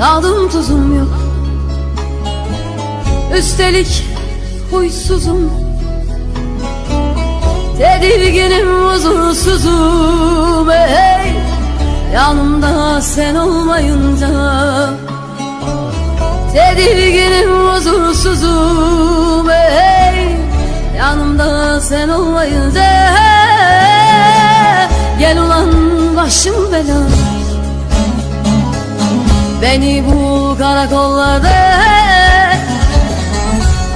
Tadım tuzum yok. Üstelik huysuzum. Tedirginim huzursuzum. Ey Yanımda sen olmayınca. Tedirginim huzursuzum. Ey Yanımda sen olmayınca. Gel ulan başım bela Beni bu karakollarda.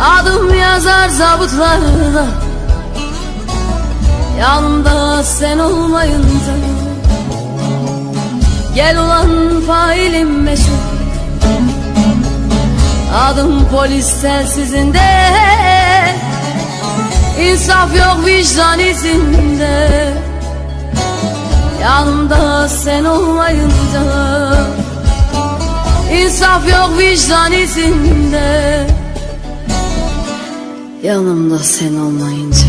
Adım yazar zabıtlarda Yanımda sen olmayınca. Gel ulan failim meşhur. Adım polis telsizinde İnsaf yok vicdan izinde. Yanımda sen olmayınca İnsaf yok vicdan izinde. Yanımda sen olmayınca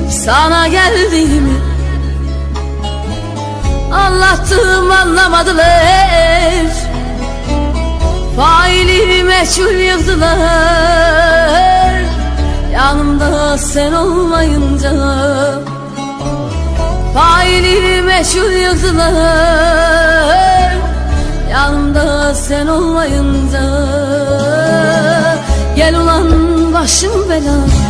Çıkıp sana geldiğimi Anlattım anlamadılar Faili meçhul yıktılar Yanımda sen olmayınca Faili meçhul yıktılar Yanımda sen olmayınca Gel ulan başım belada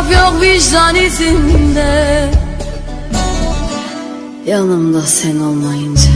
İnsaf yok vicdan izinde. Yanımda sen olmayınca